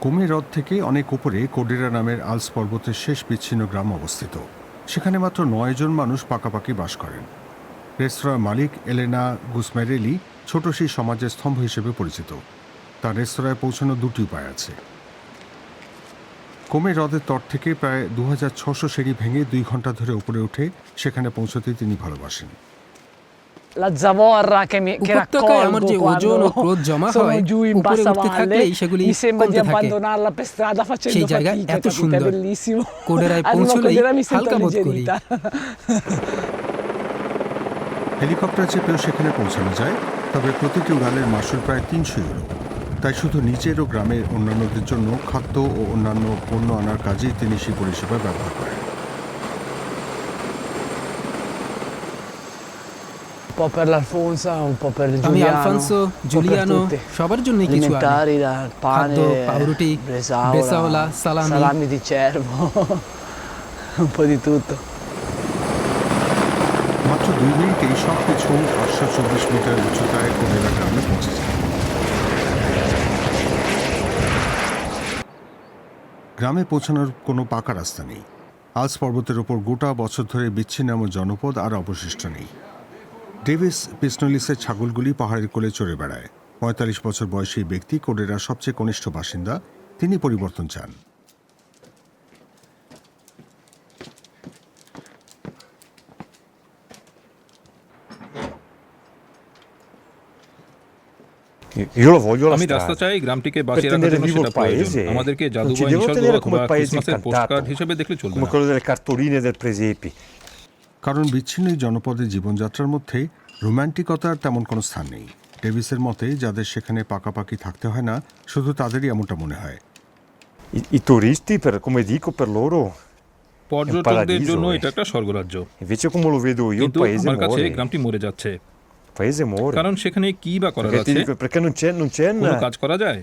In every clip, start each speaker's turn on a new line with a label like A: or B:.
A: কোমে হ্রদ থেকে অনেক উপরে কোডেরা নামের আলস পর্বতের শেষ বিচ্ছিন্ন গ্রাম অবস্থিত। সেখানে মাত্র নয় জন মানুষ পাকাপাকি বাস করেন। রেস্তোরাঁ মালিক এলেনা গুসমেরেলি ছোট সেই সমাজের স্তম্ভ হিসেবে পরিচিত। তার রেস্তোরাঁয় পৌঁছানোর দুটি উপায় আছে। কোমে হ্রদের তট থেকে প্রায় দু হাজার ছশো সিঁড়ি ভেঙে দুই ঘণ্টা ধরে উপরে উঠে সেখানে পৌঁছতে তিনি ভালোবাসেন।
B: La zavorra che, mi, che
C: যে
B: raccolgo
C: ওজন ও
B: quando
C: ক্রোধ জমা
B: sono
C: হয়
B: giù in
C: উপরে
B: bassa
C: উঠতে
B: valle
C: থাকলেই সেগুলি
B: mi sembra di abbandonarla per strada facendo
C: সেই জায়গা
B: fatica,
C: এত
B: capite?
C: সুন্দর
B: bellissimo.
C: কোডেরায়
B: Arrivo
C: পৌঁছলেই
B: mi sento
C: হালকা বোধ করি
B: alleggerita.
A: হেলিকপ্টার চেপেও সেখানে পৌঁছানো যায় তবে প্রতিটি উড়ালের মাসুল প্রায় তিনশো ইউরো তাই শুধু নিজের ও গ্রামের অন্যান্যদের জন্য খাদ্য ও অন্যান্য পণ্য আনার কাজেই তিনি সেই পরিষেবা ব্যবহার করেন
B: po' per l'Alfonsa, un po' per
C: আমি
B: Giuliano,
C: আলফানসো. সবার জন্য কিছু আনি
B: pane,
C: খাদ্য, পাউরুটি,
B: bresaola,
C: bresaola, salami.
B: salami di cervo, un po' di tutto.
A: মাত্র দুই মিনিটেই সব কিছু আটশো চব্বিশ মিটার উচ্চতায় কোডেরা গ্রামে পৌঁছে যায় গ্রামে পৌঁছানোর কোনো পাকা রাস্তা নেই আজ পর্বতের ওপর গোটা বছর ধরে বিচ্ছিন্ন এমন জনপদ আর অবশিষ্ট নেই ডেভিস পিসনলিসের ছাগলগুলি পাহাড়ের কোলে চড়ে বেড়ায়। পঁয়তাল্লিশ বছর বয়সী ব্যক্তি কোডেরার সবচেয়ে কনিষ্ঠ বাসিন্দা তিনি পরিবর্তন চান।
D: আমি রাস্তা চাই গ্রামটিকে বাঁচিয়ে রাখার জন্য সেটা প্রয়োজন। আমাদেরকে
E: devo
D: নিসর্গ অথবা ক্রিসমাসের পোস্টকার্ড হিসেবে দেখলে চলবে না।
A: কারণ বিচ্ছিন্ন এই জনপদের জীবনযাত্রার মধ্যে রোম্যান্টিকতার তেমন কোনো স্থান নেই। ডেভিসের মতে যাদের সেখানে পাকাপাকি থাকতে হয় না শুধু তাদেরই এমনটা মনে হয়।
E: I, i turisti, per, come dico, per loro,
D: পর্যটকদের জন্য
E: eh.
D: এটা একটা স্বর্গরাজ্য। কিন্তু আমার কাছে গ্রামটি মরে যাচ্ছে. কারণ সেখানে কি বা
E: c'è
D: কোনো কাজ করা যায়?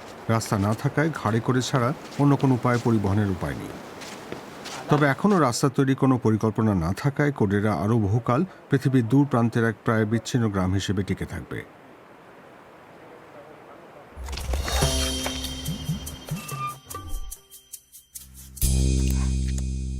A: রাস্তা না থাকায় ঘাড়ে করে ছাড়া অন্য কোনো উপায় পরিবহনের উপায় নেই। তবে এখনও রাস্তা তৈরি কোনো পরিকল্পনা না থাকায় কোডেরা আরও বহুকাল পৃথিবীর দূর প্রান্তের এক প্রায় বিচ্ছিন্ন গ্রাম হিসেবে টিকে থাকবে।